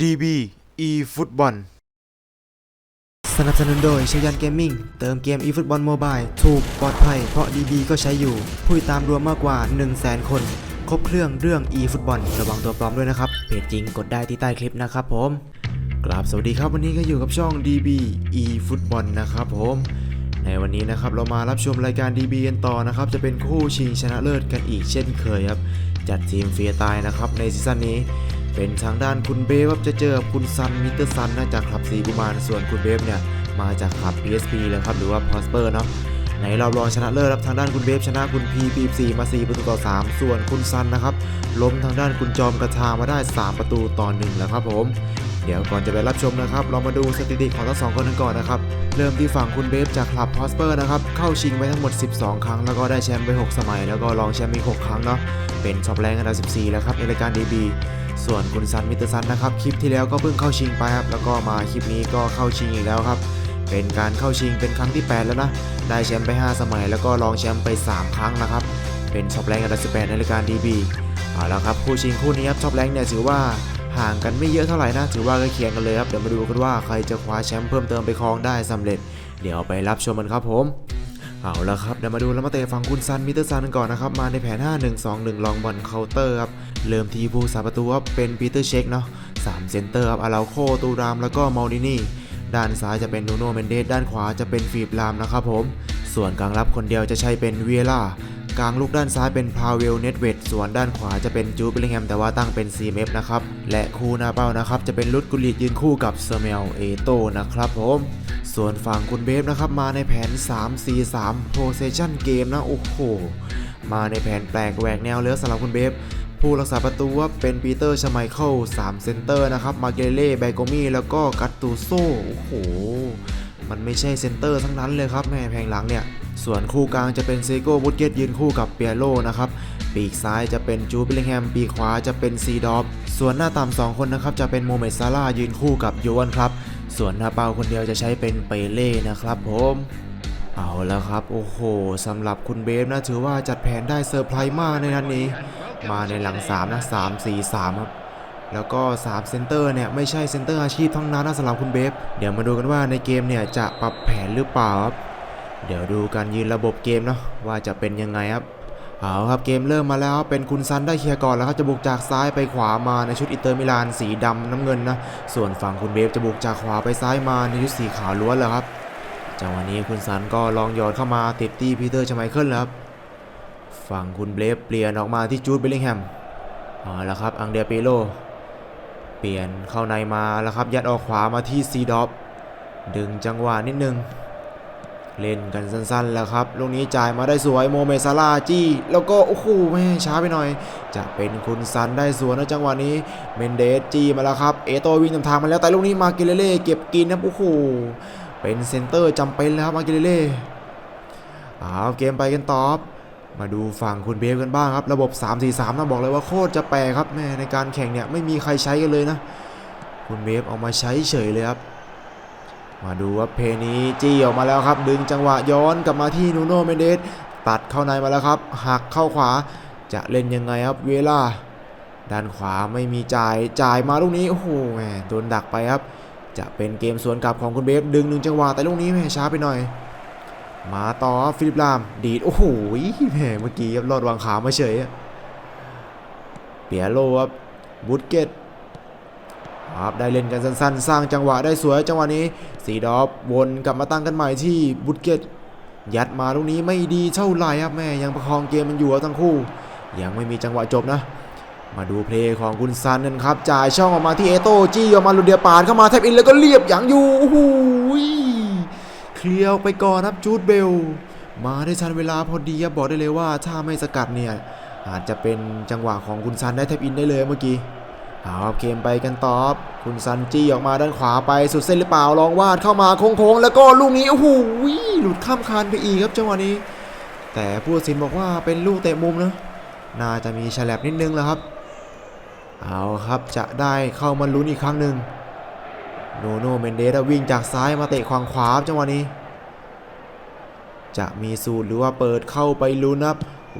DB e ฟุตบอลสนับสนุนโดยชยันเกมมิ่งเติมเกม eFootball Mobile ถูกปลอดภัย เพราะ DB ก็ใช้อยู่ ผู้ติดตามรวมมากกว่า 1 0 0 0 0แสนคน ครบเครื่องเรื่อง eFootball ระวังตัวปลอมด้วยนะครับ เพจจริงกดได้ที่ใต้คลิปนะครับผม กราบสวัสดีครับวันนี้ก็อยู่กับช่อง DB e ฟุตบอลนะครับผมในวันนี้นะครับเรามารับชมรายการ DB กันต่อนะครับ จะเป็นคู่ชิงชนะเลิศกันอีกเช่นเคยครับ จัดทีมเฟียตายนะครับในซีซั่นนี้ เป็นทางด้านคุณเบฟครับจะเจอคุณซันมิเตอร์ซันนะจากคลับสีกุมารส่วนคุณเบฟเนี่ยมาจากคลับ PSP เลยครับหรือว่า Prosper เนาะในรอบรองชนะเลิศครับทางด้านคุณเบฟชนะคุณ P24 มา4ประตูต่อ 3 ส่วนคุณซันนะครับล้มทางด้านคุณจอมกระทามาได้ 3 ประตูต่อ1แล้วครับผมเดี๋ยวก่อนจะไปรับชมนะครับ เรามาดูสถิติของทั้งสองคนกันก่อนนะครับ เริ่มที่ฝั่งคุณเบฟจากคลับ Prosper นะครับ เข้าชิงไปทั้งหมด 12 ครั้ง แล้วก็ได้แชมป์ไป 6 สมัย แล้วก็รองแชมป์อีก6ครั้งเนาะ เป็นช็อปแรงอันดับ 14 แล้วครับในรายการ DB ส่วนคุณซันมิเตอร์ซันนะครับคลิปที่แล้วก็เพิ่งเข้าชิงไปครับแล้วก็มาคลิปนี้ก็เข้าชิงอีกแล้วครับ เป็นการเข้าชิงเป็นครั้งที่ 8 แล้วนะ ได้แชมป์ไป 5 สมัย แล้วก็รองแชมป์ไป 3 ครั้งนะครับ เป็นช็อปแรงอันดับ18ในรายการ DB เอาละครับคู่ชิงคู่นี้ครับช็อปแรงเนี่ยถือว่าห่างกันไม่เยอะเท่าไหร่นะถือว่าใกล้เคียงกันเลยครับเดี๋ยวมาดูกันว่าใครจะคว้าแชมป์เพิ่มเติมไปครองได้สำเร็จ เดี๋ยวไปรับชมกันครับผม เอาละครับเดี๋ยวมาดูแล้วมาเตะฝั่งคุณซันมิเตอร์ซันกันก่อนนะครับ มาในแผน 5-1-2-1 ลองบอลเคาน์เตอร์ครับ เริ่มทีผู้สาประตูครับเป็นปีเตอร์เช็คเนาะ3เซนเตอร์ครับอาราโคตูรามแล้วก็มอลดินี่ ด้านซ้ายจะเป็นนูโนเมนเดสด้านขวาจะเป็นฟีบรามนะครับผม ส่วนกลางรับคนเดียวจะใช้เป็นเวียล่ากลางลูกด้านซ้ายเป็นพาเวลเนตเวดส่วนด้านขวาจะเป็นจูเบลิงแฮมแต่ว่าตั้งเป็น CMF นะครับ และคู่หน้าเป้านะครับ จะเป็นลุดกุลิตยืนคู่กับเซเมลเอโตนะครับผม ส่วนฝั่งคุณเบฟนะครับมาในแผน 3-4-3 possession game นะ โอ้โห มาในแผนแปลกแหวกแนวเลือสำหรับคุณเบฟผู้รักษาประตูว่าเป็นปีเตอร์ชไมเคิล3เซนเตอร์นะครับ มาเกเล่แบโกมี่ แล้วก็กัตตูโซโอ้โห มันไม่ใช่เซนเตอร์ทั้งนั้นเลยครับแม่แผงหลังเนี่ย ส่วนคู่กลางจะเป็นเซโก้บุตเกตยืนคู่กับเปียโลนะครับ ปีกซ้ายจะเป็นจูบิลลิงแฮม ปีกขวาจะเป็นซีดอฟ ส่วนหน้าต่ำสองคนนะครับจะเป็นโมเมดซาร่ายืนคู่กับโยวันครับ ส่วนนาเปาคนเดียวจะใช้เป็นเปเล่นะครับผมเอาแล้วครับ โอ้โหสำหรับคุณเบฟนะถือว่าจัดแผนได้เซอร์ไพรส์มากในนัดนี้ มาในหลัง3นะ3 4 3ครับแล้วก็3เซนเตอร์เนี่ยไม่ใช่เซนเตอร์อาชีพทั้งนั้นนะสำหรับคุณเบฟเดี๋ยวมาดูกันว่าในเกมเนี่ยจะปรับแผนหรือเปล่าครับเดี๋ยวดูการยืนระบบเกมเนาะว่าจะเป็นยังไงครับ เอาครับเกมเริ่มมาแล้วเป็นคุณซันได้เคลียร์ก่อนแล้วครับจะบุกจากซ้ายไปขวามาในชุดอินเตอร์มิลานสีดำน้ำเงินนะส่วนฝั่งคุณเบฟจะบุกจากขวาไปซ้ายมาในชุดสีขาวล้วนแล้วครับจังหวะนี้คุณซันก็ลองหยอดเข้ามาติดตีพีเตอร์ชไมเคิลแล้วครับฝั่งคุณเบฟเปลี่ยนออกมาที่จูดเบลลิงแฮมเอาละครับอังเดียเปโลเปลี่ยนเข้าในมาแล้วครับยัดออกขวามาที่ซีดอฟดึงจังหวะนิดนึง เล่นกันสั้นๆแล้วครับ ลูกนี้จ่ายมาได้สวยโมเมซาลาจี้ แล้วก็ โอ้โหแม่ช้าไปหน่อย จะเป็นคุณซันได้สวนนะจังหวะนี้ เมนเดสจี้มาแล้วครับ เอโตวิ่งนำทางมาแล้วแต่ลูกนี้มาเกเลเล่เก็บกินนะโอ้โหเป็นเซนเตอร์จำเป็นแล้วครับมาเกเลเล่เอาเกมไปกันต่อบมาดูฝั่งคุณเบฟกันบ้างครับ ระบบ 3-4-3นะบอกเลยว่าโคตรจะแปลครับแม่ในการแข่งเนี่ยไม่มีใครใช้กันเลยนะ คุณเบฟเอามาใช้เฉยเลยครับ มาดูว่าเพนี้จี้ออกมาแล้วครับ ดึงจังหวะย้อนกลับมาที่นูโนเมนเดสตัดเข้าในมาแล้วครับ หักเข้าขวาจะเล่นยังไงครับเวลาด้านขวาไม่มีจ่ายจ่ายมาลูกนี้โอ้โหแหมโดนดักไปครับ จะเป็นเกมสวนกลับของคุณเบฟดึงหนึ่งจังหวะแต่ลูกนี้แหมช้าไปหน่อย มาต่อฟิลิปลาม ดีดโอ้โหแหมเมื่อกี้ครับรอดวางขามาเฉยเปียโลครับบุตเกต ครับได้เล่นกันสั้นๆ สร้างจังหวะได้สวยจังหวะนี้สีดอฟวนกลับมาตั้งกันใหม่ที่บุตเกตยัดมาลูกนี้ไม่ดีเท่าไหร่ครับแม่ยังประคองเกมมันอยู่ครับทั้งคู่ ยังไม่มีจังหวะจบนะ มาดูเพลย์ของคุณซันนั่นครับจ่ายช่องออกมาที่เอโต้จี้ออกมาลูเดียปาดเข้ามาแทบอินแล้วก็เรียบอย่างอยู่โอ้โหเคลียร์ไปก่อนครับจูดเบล มาได้ทันเวลาพอดีครับบอกได้เลยว่าถ้าไม่สกัดเนี่ยอาจจะเป็นจังหวะของคุณซันได้แทบอินได้เลยเมื่อกี้ เอาครับเกมไปกันตอบ คุณซันจี้ออกมาด้านขวาไปสุดเส้นหรือเปล่าลองวาดเข้ามาโค้งๆแล้วก็ลูกนี้โอ้โหหลุดข้ามคานไปอีกครับจังหวะนี้ แต่ผู้ตัดสินบอกว่าเป็นลูกเตะมุมนะน่าจะมีฉลับนิดนึงแล้วครับ เอาครับจะได้เข้ามาลุ้นอีกครั้งหนึ่งโนโนเมนเดสวิ่งจากซ้ายมาเตะขวางขวาจังหวะนี้ จะมีสูตรหรือว่าเปิดเข้าไปลุ้นครับ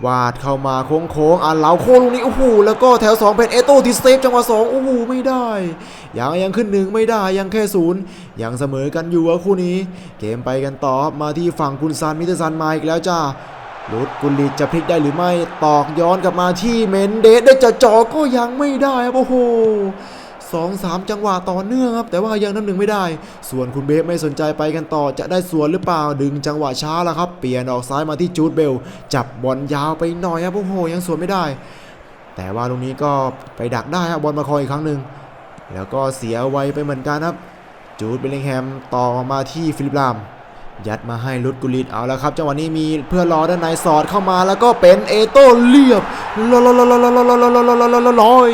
วาดเข้ามาโค้งโค้งๆอะเหลาโค้งลูกนี้โอ้โหแล้วก็แถว2เป็นเอโต้ที่เซฟจังหวะ2โอ้โหไม่ได้ยังยังขึ้นหนึ่งไม่ได้ยังแค่ศูนย์ยังเสมอกันอยู่อะคู่นี้ เกมไปกันต่อมาที่ฝั่งคุณซันมิเตซันมาอีกแล้วจ้าลุดกุลิตจะพลิกได้หรือไม่ตอกย้อนกลับมาที่เมนเดสได้จะจ่อก็ยังไม่ได้ครับโอ้โห สองสามจังหวะต่อเนื่องครับแต่ว่ายังน้ำหนึ่งไม่ได้ ส่วนคุณเบฟไม่สนใจไปกันต่อจะได้สวนหรือเปล่าดึงจังหวะช้าแล้วครับ เปลี่ยนออกซ้ายมาที่จูดเบล จับบอลยาวไปหน่อยครับโอ้โหยังสวนไม่ได้ แต่ว่าตรงนี้ก็ไปดักได้ครับบอลมาคอยอีกครั้งหนึ่งแล้วก็เสียไวไปเหมือนกันครับ จูดเบลลิงแฮมต่อมาที่ฟิลิปลามยัดมาให้ลุดกุลิตเอาแล้วครับจังหวะนี้มีเพื่อรอด้านในสอดเข้ามาแล้วก็เป็นเอโต้เรียบลอย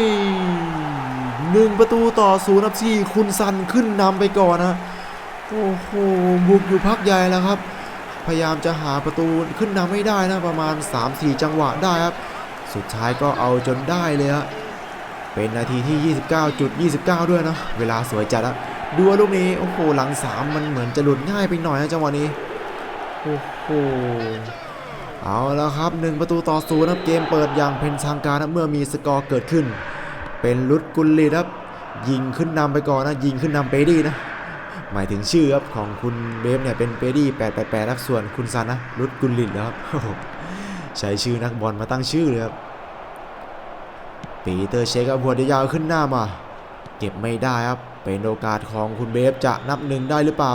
1 ประตูต่อศูนย์ครับสี่คุณซันขึ้นนำไปก่อนนะโอ้โหบุกอยู่พักใหญ่แล้วครับ พยายามจะหาประตูขึ้นนำไม่ได้นะประมาณ 3-4 จังหวะได้ครับ สุดท้ายก็เอาจนได้เลยฮะเป็นนาทีที่ 29.29 ด้วยนะ เวลาสวยจัดอะดูลูกนี้โอ้โหหลังสามมันเหมือนจะหลุดง่ายไปหน่อยนะจังหวะนี้โอ้โหเอาแล้วครับ 1 ประตูต่อศูนย์ครับเกมเปิดอย่างเป็นทางการนะเมื่อมีสกอร์เกิดขึ้น เป็นลุดกุลลีครับ ยิงขึ้นนำไปก่อนนะ ยิงขึ้นนำเปดี้นะ หมายถึงชื่อครับของคุณเบฟเนี่ยเป็นเปดี้888ครับส่วนคุณซันนะลุดกุลลิตแล้วครับโอ้โหใช้ชื่อนักบอลมาตั้งชื่อเลยครับปีเตอร์เชคครับหัวเดียาวขึ้นหน้ามาเก็บไม่ได้ครับ เป็นโอกาสของคุณเบฟจะนับหนึ่งได้หรือเปล่า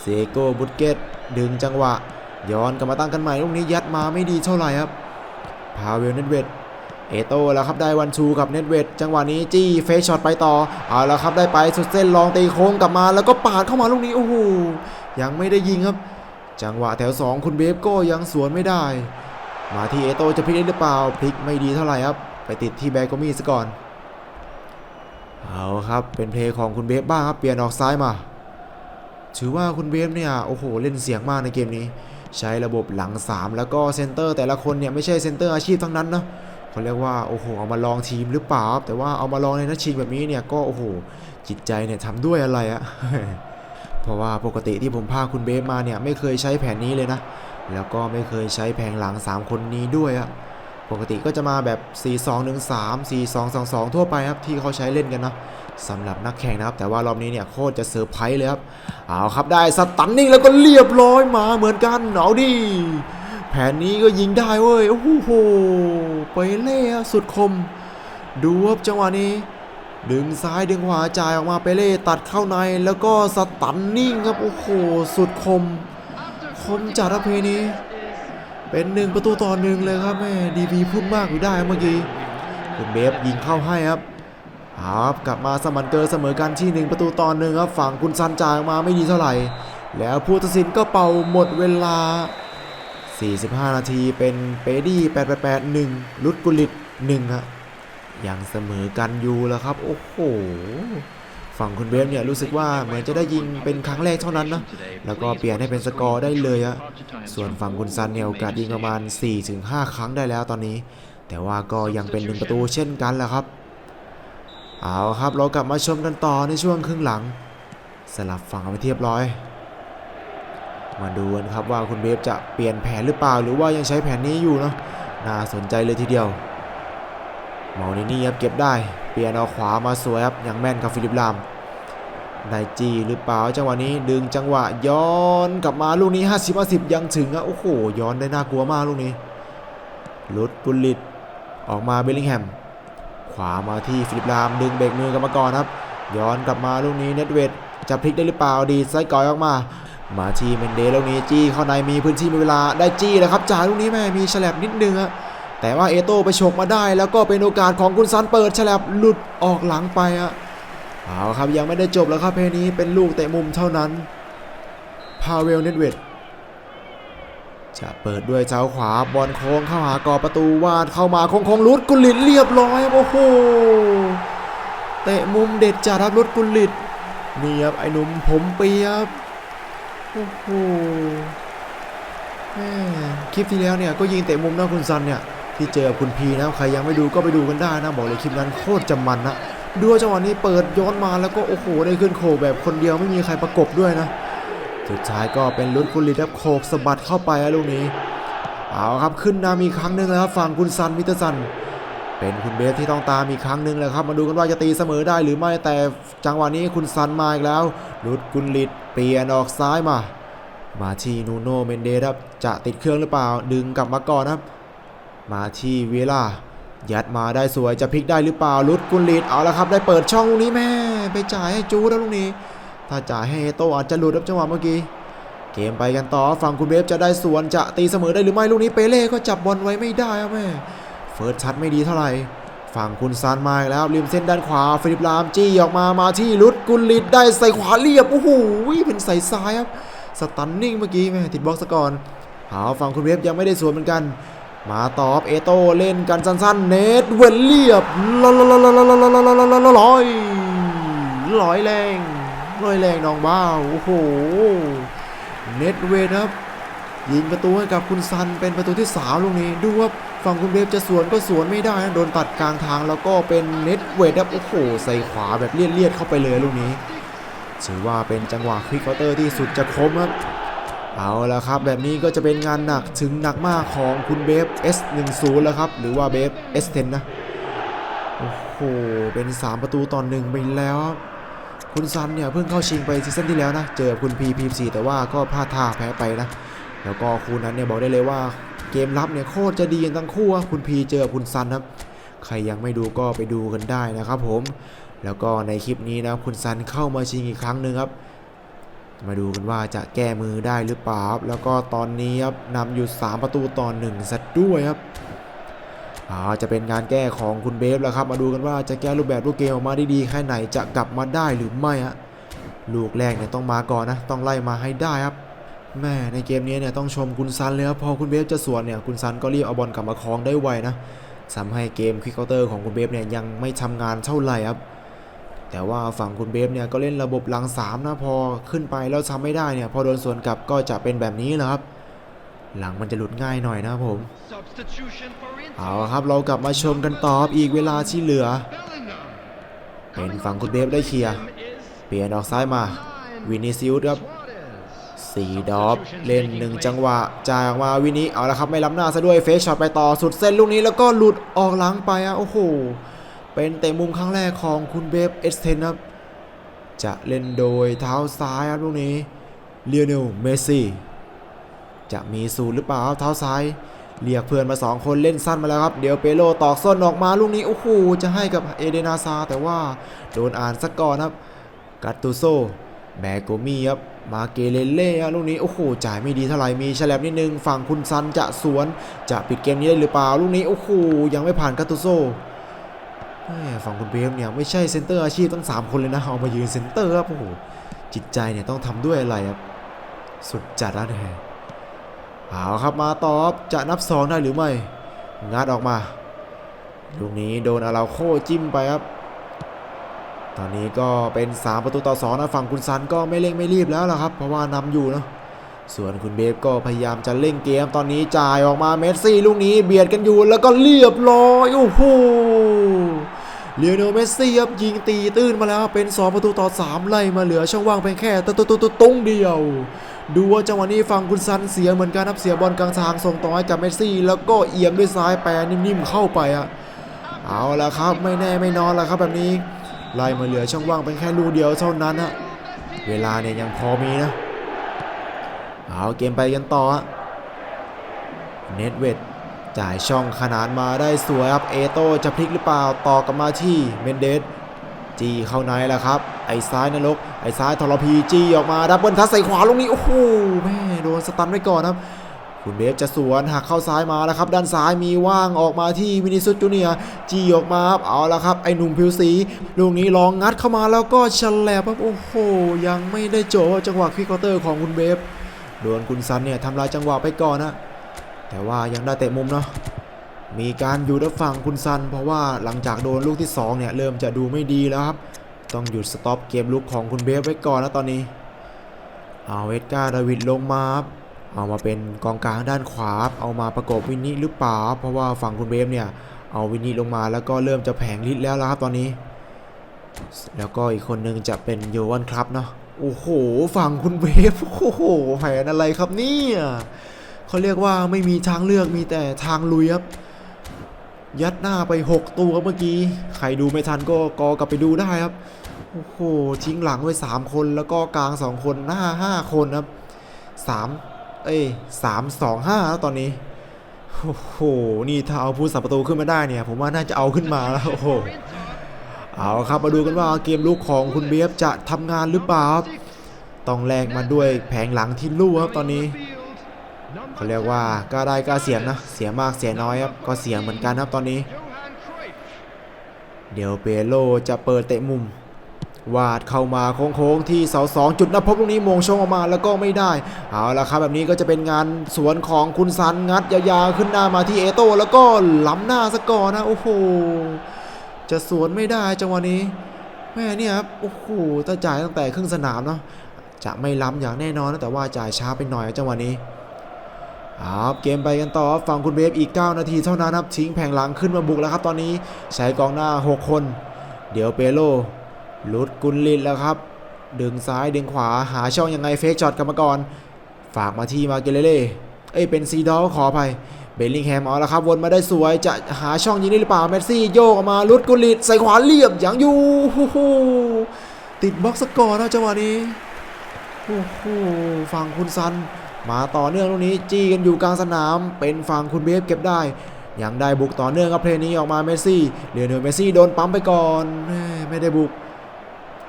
เซโก้บุตเกตดึงจังหวะ ย้อนกลับมาตั้งกันใหม่ลูกนี้ยัดมาไม่ดีเท่าไหร่ครับ พาเวลเนตเวด เอโต้แล้วครับได้วันชูกับเน็ตเวดจังหวะนี้จี้เฟชช็อตไปต่อเอาแล้วครับได้ไปสุดเส้นลองตีโค้งกลับมา แล้วก็ปาดเข้ามาลูกนี้โอ้โหยังไม่ได้ยิงครับ จังหวะแถว 2 คุณเบฟก็ยังสวนไม่ได้ มาที่เอโต้จะพลิกได้หรือเปล่าพลิกไม่ดีเท่าไหร่ครับ ไปติดที่แบกโกมี่ซะก่อนเอาครับเป็นเพลงของคุณเบฟบ้างครับเปลี่ยนออกซ้ายมา ถือว่าคุณเบฟเนี่ยโอ้โหเล่นเสียงมากในเกมนี้ ใช้ระบบหลัง 3 แล้วก็เซนเตอร์แต่ละคนเนี่ยไม่ใช่เซนเตอร์อาชีพทั้งนั้นนะ เขาเรียกว่าโอ้โหเอามาลองทีมหรือเปล่าแต่ว่าเอามาลองในนัดชิงแบบนี้เนี่ยก็โอ้โหจิตใจเนี่ยทำด้วยอะไรอะเพราะว่าปกติที่ผมพาคุณเบฟมาเนี่ยไม่เคยใช้แผนนี้เลยนะ แล้วก็ไม่เคยใช้แผงหลัง 3 คนนี้ด้วยอะปกติก็จะมาแบบ 4-2-1-3 4-2-2-2 ทั่วไปครับที่เขาใช้เล่นกันนะสำหรับนักแข่งนะครับ แต่ว่ารอบนี้เนี่ยโคตรจะเซอร์ไพรส์เลยครับ เอาครับได้สตันนิ่งแล้วก็เรียบร้อยมาเหมือนกัน เอาดิ แผนนี้ก็ยิงได้เว้ย โอ้โหไปเล่สุดคม ดูครับจังหวะนี้ ดึงซ้ายดึงขวาจ่ายออกมาไปเล่ตัดเข้าในแล้วก็สตันนิ่งครับโอ้โหสุดคม คมจัดรับเพลงนี้ เป็นหนึ่งประตูต่อหนึ่งเลยครับแม่ดีพีพูดมากอยู่ได้เมื่อกี้คุณเบฟยิงเข้าให้ครับครับกลับมาสมันเกอร์เสมอกันที่หนึ่งประตูต่อหนึ่งครับฝั่งคุณซันจ่ายออกมาไม่ดีเท่าไหร่ แล้วผู้ตัดสินก็เป่าหมดเวลา 45 นาทีเป็นเปดี้881ลุดกุลิต1ฮะยังเสมอกันอยู่แล้วครับ โอ้โห ฝั่งคุณเบฟเนี่ยรู้สึกว่าเหมือนจะได้ยิงเป็นครั้งแรกเท่านั้นนะแล้วก็เปลี่ยนให้เป็นสกอร์ได้เลยอะส่วนฝั่งคุณซันเนี่ยโอกาสยิงประมาณ 4-5 ครั้งได้แล้วตอนนี้ แต่ว่าก็ยังเป็นหนึ่งประตูเช่นกันแหละครับ เอาครับเรากลับมาชมกันต่อในช่วงครึ่งหลัง สลับฝั่งไปเทียบร้อย มาดูกันครับว่าคุณเบฟจะเปลี่ยนแผนหรือเปล่า หรือว่ายังใช้แผนนี้อยู่เนาะน่าสนใจเลยทีเดียวเมาเนนี่ครับเก็บได้ เปลี่ยนเอาขวามาสวยครับอย่างแม่นกับฟิลิปลามไดจีหรือเปล่าจังหวะนี้ดึงจังหวะย้อนกลับมาลูกนี้ 50 50 ยังถึงอะโอ้โหย้อนได้น่ากลัวมากลูกนี้ลุดกุลิตออกมาเบลลิงแฮม ขวามาที่ฟิลิปลามดึงเบรกมือกลับมาก่อนครับ ย้อนกลับมาลูกนี้เน็ตเวดจะพลิกได้หรือเปล่าดีไซด์ก่อยออกมา มาที่เมนเดสลูกนี้จี้เข้าในมีพื้นที่มีเวลาได้จี้แล้วครับจ่ายลูกนี้แม่มีฉลับนิดนึงอะแต่ว่าเอโต้ไปฉกมาได้ แล้วก็เป็นโอกาสของกุนซันเปิดฉลับหลุดออกหลังไปอะเอาครับยังไม่ได้จบแล้วครับเพลงนี้เป็นลูกเตะมุมเท่านั้นพาเวลเนตเวดจะเปิดด้วยเท้าขวาบอลโค้งเข้าหากอบประตูวาดเข้ามาโค้งโค้งลุดกุลิตเรียบร้อยโอ้โหเตะมุมเด็ดจัดครับลุดกุลิตนี่ครับไอ้หนุ่มผมเปียบ โอ้โหคลิปที่แล้วเนี่ยก็ยิงเตะมุมนะคุณซันเนี่ยที่เจอคุณพีนะใครยังไม่ดูก็ไปดูกันได้นะบอกเลยคลิปนั้นโคตรจะมันนะดูจังหวะนี้เปิดย้อนมาแล้วก็โอ้โหได้ขึ้นโขกแบบคนเดียวไม่มีใครประกบด้วยนะ สุดท้ายก็เป็นลุดกุณลิตครับโขกสะบัดเข้าไปอะลูกนี้ เอาครับขึ้นนำอีกครั้งหนึ่งแล้วครับฝั่งคุณซันมิเตอร์ซัน เป็นคุณเบฟที่ต้องตามอีกครั้งหนึ่งแล้วครับ มาดูกันว่าจะตีเสมอได้หรือไม่แต่จังหวะนี้คุณซันมาอีกแล้วลุดกุลลิดเปลี่ยนออกซ้ายมา มาที่นูโนเมนเดสครับจะติดเครื่องหรือเปล่า ดึงกลับมาก่อนครับ มาที่เวลายัดมาได้สวยจะพลิกได้หรือเปล่าลุดกุลลิดเอาละครับได้เปิดช่องลูกนี้แม่ไปจ่ายให้จูแล้วลูกนี้ ถ้าจ่ายให้เโตอาจจะหลุดครับจังหวะเมื่อกี้เกมไปกันต่อฝั่งคุณเบฟจะได้สวนจะตีเสมอได้หรือไม่ลูกนี้เปเล่ก็จับบอลไว้ไม่ได้ครับแม่ เฟิร์สชัดไม่ดีเท่าไหร่ฝั่งคุณซานมาแล้วริมเส้นด้านขวาฟิลิปรามจี้ออกมามาที่ลุดกุลลิดได้ใส่ขวาเรียบโอ้โหเป็นใส่ซ้ายครับสตันนิ่งเมื่อกี้แม่ติดบล็อกซะก่อนหาฝั่งคุณเวฟยังไม่ได้สวนเหมือนกัน มาตอบเอโต้เล่นกันสั้นๆ เนทเวลเรียบลอยลอยลอยแรงลอยแรงน้องบ้าโอ้โหเนทเวครับ ยิงประตูให้กับคุณซันเป็นประตูที่สามลูกนี้ ดูว่าฝั่งคุณเวฟจะสวนก็สวนไม่ได้นะโดนตัดกลางทางแล้วก็เป็นเน็ตเวทครับโอ้โหใส่ขวาแบบเลียดๆเข้าไปเลยลูกนี้ถือว่าเป็นจังหวะควิกเคาน์เตอร์ที่สุดจะคมครับเอาละครับ แบบนี้ก็จะเป็นงานหนักถึงหนักมากของคุณเบฟ S10 แล้วครับ หรือว่าเบฟ S10 นะ โอ้โห เป็น 3 ประตูต่อหนึ่งไปแล้ว คุณซันเนี่ยเพิ่งเข้าชิงไปซีซั่นที่แล้วนะ เจอคุณ PPC แต่ว่าก็พลาดท่าแพ้ไปนะ แล้วก็คู่นั้นเนี่ยบอกได้เลยว่าเกมรับเนี่ยโคตรจะดีกันทั้งคู่อะคุณพีเจอคุณซันครับ ใครยังไม่ดูก็ไปดูกันได้นะครับผม แล้วก็ในคลิปนี้นะคุณซันเข้ามาชิงอีกครั้งหนึ่งครับ มาดูกันว่าจะแก้มือได้หรือเปล่าครับ แล้วก็ตอนนี้ครับนำอยู่ 3 ประตูต่อ1ซะด้วยครับอาจะเป็นงานแก้ของคุณเบฟแล้วครับ มาดูกันว่าจะแก้รูปแบบลูกเกมออกมาได้ดีแค่ไหนจะกลับมาได้หรือไม่ฮะ ลูกแรกเนี่ยต้องมาก่อนนะ ต้องไล่มาให้ได้ครับ แม่ในเกมนี้เนี่ยต้องชมคุณซันเลยครับพอคุณเบฟจะสวนเนี่ยคุณซันก็รีบเอาบอลกลับมาคลองได้ไวนะทำให้เกมควิกเคาน์เตอร์ของคุณเบฟเนี่ยยังไม่ทำงานเท่าไหร่ครับแต่ว่าฝั่งคุณเบฟเนี่ยก็เล่นระบบหลังสามนะพอขึ้นไปแล้วทำไม่ได้เนี่ยพอโดนสวนกลับก็จะเป็นแบบนี้แหละครับ หลังมันจะหลุดง่ายหน่อยนะครับผมเอาครับเรากลับมาชมกันต่ออีกเวลาที่เหลือ เป็นฝั่งคุณเบฟได้เคลียร์เปลี่ยนออกซ้ายมาวินิซิอุสครับ สี่ดอฟเล่นหนึ่งจังหวะจากมาวินิเอาละครับไม่ล้ำหน้าซะด้วยเฟสช็อตไปต่อสุดเส้นลูกนี้แล้วก็หลุดออกหลังไปอะโอ้โหเป็นเตะมุมครั้งแรกของคุณเบฟเอสเทนครับจะเล่นโดยเท้าซ้ายครับลูกนี้เลียเนลเมสซี่จะมีสูตรหรือเปล่าเท้าซ้ายเรียกเพื่อนมาสองคนเล่นสั้นมาแล้วครับ เดี๋ยวเปโลตอกส้นออกมาลูกนี้ โอ้โห จะให้กับเอเดนาซา แต่ว่าโดนอ่านซะก่อนครับกัตตูโซ แบโกมี่ครับมาเกเลเล่ลูกนี้โอ้โหจ่ายไม่ดีเท่าไหร่มีฉลับนิดนึงฝั่งคุณซันจะสวนจะปิดเกมนี้ได้หรือเปล่าลูกนี้โอ้โหยังไม่ผ่านกัตตูโซ่ฝั่งคุณเบฟเนี่ยไม่ใช่เซนเตอร์อาชีพตั้ง3คนเลยนะเอามายืนเซนเตอร์ครับโอ้โหจิตใจเนี่ยต้องทำด้วยอะไรครับสุดจัดแล้วแน่เอาครับมาตอบจะนับสองได้หรือไม่งัดออกมาลูกนี้โดนอาราโคจิ้มไปครับ ตอนนี้ก็เป็น 3 ประตูต่อ2นะฝั่งคุณซันก็ไม่เร่งไม่รีบแล้วล่ะครับ เพราะว่านำอยู่เนาะส่วนคุณเบฟก็พยายามจะเร่งเกมตอนนี้จ่ายออกมาเมสซี่ลูกนี้เบียดกันอยู่แล้วก็เรียบร้อยโอ้โหเลียโนเมสซี่ครับยิงตีตื้นมาแล้วเป็น 2 ประตูต่อ 3 ไล่มาเหลือช่องว่างเพียงแค่ตะตุตุตุตรงเดียว ดูว่าจังหวะนี้ฝั่งคุณซันเสียเหมือนกันครับเสียบอลกลางทางส่งต่อให้กับเมสซี่ แล้วก็เอียงด้วยซ้ายแปรนิ่มๆเข้าไปอะเอาละครับไม่แน่ไม่นอนละครับแบบนี้ ไล่มาเหลือช่องว่างเป็นแค่ลูกเดียวเท่านั้นฮะเวลาเนี่ยยังพอมีนะเอาเกมไปกันต่อฮะเน็ตเวดจ่ายช่องขนานมาได้สวยครับเอโตจะพลิกหรือเปล่าต่อกลับมาที่เมนเดสจีเข้าในแล้วครับ ไอ้ซ้ายนรกไอ้ซ้ายทรพีจีออกมาดับเบิลทัสใส่ขวาลงนี้โอ้โหแม่โดนสตันไว้ก่อนครับ คุณเบฟจะสวนหักเข้าซ้ายมาแล้วครับ ด้านซ้ายมีว่างออกมาที่วินิสุสจูเนียจีออกมาครับเอาละครับ ไอ้หนุ่มผิวสีลูกนี้ลองงัดเข้ามาแล้วก็ฉลบครับโอ้โห ยังไม่ได้โจจังหวะควิกเคาน์เตอร์ของคุณเบฟโดนคุณซันเนี่ยทำลายจังหวะไปก่อนนะแต่ว่ายังได้เตะมุมเนาะมีการอยู่ด้านฝั่งคุณซัน เพราะว่าหลังจากโดนลูกที่สองเนี่ยเริ่มจะดูไม่ดีแล้วครับต้องหยุดสต็อปเกมลุกของคุณเบฟไว้ก่อนนะตอนนี้เอาเวสการ์ดาวิดลงมาครับ เอามาเป็นกองกลางด้านขวา เอามาประกบวินนี่หรือเปล่า เพราะว่าฝั่งคุณเบฟเนี่ย เอาวินนี่ลงมาแล้วก็เริ่มจะแผงฤทธิ์แล้วละครับตอนนี้ แล้วก็อีกคนหนึงจะเป็นโยวันครับเนาะ โอ้โห ฝั่งคุณเบฟโอ้โห แผนอะไรครับเนี่ยเขาเรียกว่าไม่มีทางเลือกมีแต่ทางลุยครับ ยัดหน้าไป 6 ตัวเมื่อกี้ ใครดูไม่ทันก็กอกลับไปดูได้ครับ โอ้โห ทิ้งหลังไว้ 3 คนแล้วก็กลาง 2 คนหน้า 5 คนครับ 3 เอ้ย3 2 5แล้วตอนนี้โอ้โห นี่ถ้าเอาผู้สับประตูขึ้นมาได้เนี่ย ผมว่าน่าจะเอาขึ้นมาแล้ว โอ้โห เอาครับมาดูกันว่าเกมลุกของคุณเบียฟจะทำงานหรือเปล่าครับ ต้องแลกมาด้วยแผงหลังที่ลู่ครับตอนนี้เขาเรียกว่าก็ได้ก็เสียนะ เสียมากเสียน้อยครับ ก็เสียเหมือนกันครับตอนนี้ เดี๋ยวเปโลจะเปิดเตะมุม วาดเข้ามาโค้งๆที่เสาสองจุดนับพบตรงนี้มงชงออกมาแล้วก็ไม่ได้ เอาละครับแบบนี้ก็จะเป็นงานสวนของคุณซันงัดยาวๆขึ้นหน้ามาที่เอโต้แล้วก็ล้ำหน้าซะก่อนนะโอ้โหจะสวนไม่ได้จังหวะนี้แม่เนี่ยครับโอ้โหถ้าจ่ายตั้งแต่ครึ่งสนามเนาะจะไม่ล้ำอย่างแน่นอนนะแต่ว่าจ่ายช้าไปหน่อยจังหวะนี้เอาครับเกมไปกันต่อครับฝั่งคุณเบฟอีก 9 นาทีเท่านั้นครับทิ้งแผงหลังขึ้นมาบุกแล้วครับตอนนี้ใช้กองหน้า 6 คน เดี๋ยวเปโล ลุดกุนลินแล้วครับ ดึงซ้ายดึงขวาหาช่องยังไงเฟกช็อตกรรมกร ฝากมาที่มาเกเลเล่เอ้ยเป็นซีดอลขออภัยเบลลิงแฮมเอาละครับ วนมาได้สวยจะหาช่องยิงได้หรือเปล่าเมสซี่โยกออกมาลุดกุลินใส่ขวาเหลี่ยมอย่างอยู่ติดบล็อกสกอร์นะจังหวะนี้โอ้โหฝั่งคุณซัน มาต่อเนื่องตรงนี้ จี้กันอยู่กลางสนาม เป็นฝั่งคุณเบฟเก็บได้ ยังได้บุกต่อเนื่องครับเพลย์นี้ออกมาเมสซี่เลียนเนลเมสซี่โดนปั๊มไปก่อนไม่ได้บุก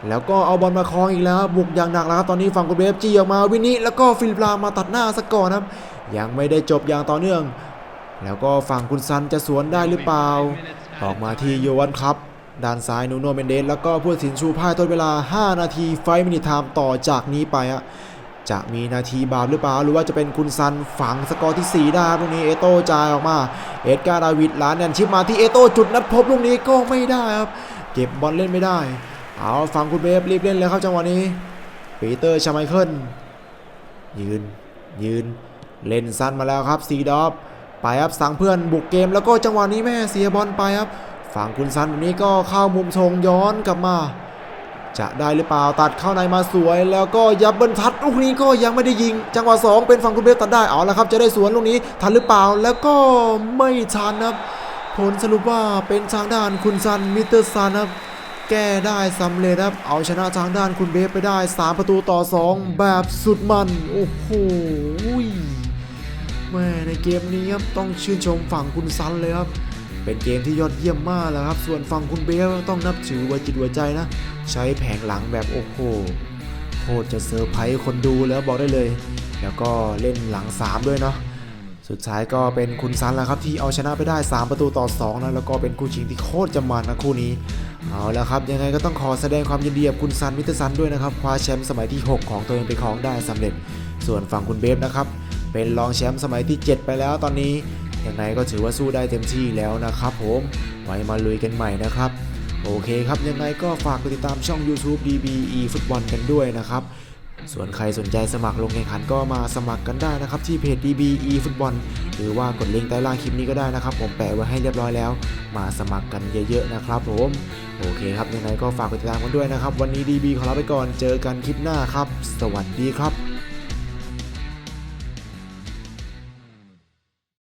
แล้วก็เอาบอลมาครองอีกแล้วบุกอย่างหนักแล้วครับตอนนี้ฝั่งคุณเบฟจี้ออกมาวินนี่แล้วก็ฟิลิปลามาตัดหน้าซะก่อนครับ ยังไม่ได้จบอย่างต่อเนื่อง แล้วก็ฝั่งคุณซันจะสวนได้หรือเปล่า ออกมาที่โยวันครับด้านซ้ายนูโนเมนเดสแล้วก็ผู้ตัดสินชูพ่ายทดเวลา 5 นาทีไฟมินิทามต่อจากนี้ไปอะจะมีนาทีบาปหรือเปล่า หรือว่าจะเป็นคุณซันฝังสกอร์ที่ 4 ได้ครับตรงนี้เอโต้จ่ายออกมา เอ็ดการ์ดาวิดล้านแนนชิปมาที่เอโต้จุดนัดพบลูกนี้ก็ไม่ได้ครับเก็บบอลเล่นไม่ได้ เอาฟังคุณเบฟรีบเล่นเลยครับจังหวะนี้ปีเตอร์ชาไมเคิลยืนยืนเล่นสั้นมาแล้วครับซีดอฟไปครับสั่งเพื่อนบุกเกมแล้วก็จังหวะนี้แม่เสียบอลไปครับฝั่งคุณซันแบบนี้ก็เข้ามุมชงย้อนกลับมา จะได้หรือเปล่าตัดเข้าในมาสวยแล้วก็ยับเบิลทัดลูกนี้ก็ยังไม่ได้ยิง จังหวะสองเป็นฝั่งคุณเบฟตัดได้เอาละครับ จะได้สวนลูกนี้ทันหรือเปล่าแล้วก็ไม่ทันครับ ผลสรุปว่าเป็นทางด้านคุณซันมิเตอร์ซันครับ แก้ได้สำเร็จครับ เอาชนะทางด้านคุณเบฟไปได้ 3 ประตูต่อ 2 แบบสุดมัน โอ้โหแม่ในเกมนี้ครับต้องชื่นชมฝั่งคุณซันเลยครับ เป็นเกมที่ยอดเยี่ยมมากแล้วครับ ส่วนฝั่งคุณเบฟต้องนับถือหัวจิตหัวใจนะ ใช้แผงหลังแบบโอ้โหโคตรจะเซอร์ไพรส์คนดูแล้วบอกได้เลย แล้วก็เล่นหลัง 3 ด้วยเนาะ สุดท้ายก็เป็นคุณซันแล้วครับที่เอาชนะไปได้ 3 ประตูต่อ2นะแล้วก็เป็นคู่ชิงที่โคตรจะมันนะคู่นี้เอาละครับยังไงก็ต้องขอแสดงความยินดีกับคุณซันมิเตอร์ซันด้วยนะครับคว้าแชมป์สมัยที่ 6 ของตัวเองไปครองได้สำเร็จ ส่วนฝั่งคุณเบฟนะครับเป็นรองแชมป์สมัยที่ 7 ไปแล้วตอนนี้ยังไงก็ถือว่าสู้ได้เต็มที่แล้วนะครับผมไว้มาลุยกันใหม่นะครับ โอเคครับยังไงก็ฝากกดติดตามช่อง YouTube DBE ฟุตบอลกันด้วยนะครับ ส่วนใครสนใจสมัครลงแข่งขันก็มาสมัครกันได้นะครับ ที่เพจ DBE ฟุตบอลหรือว่ากดลิงก์ใต้ล่างคลิปนี้ก็ได้นะครับ ผมแปะไว้ให้เรียบร้อยแล้ว มาสมัครกันเยอะๆนะครับผมโอเคครับยังไงก็ฝากกดติดตามกันด้วยนะครับ วันนี้ DB ขอลาไปก่อนเจอกันคลิปหน้าครับ สวัสดีครับ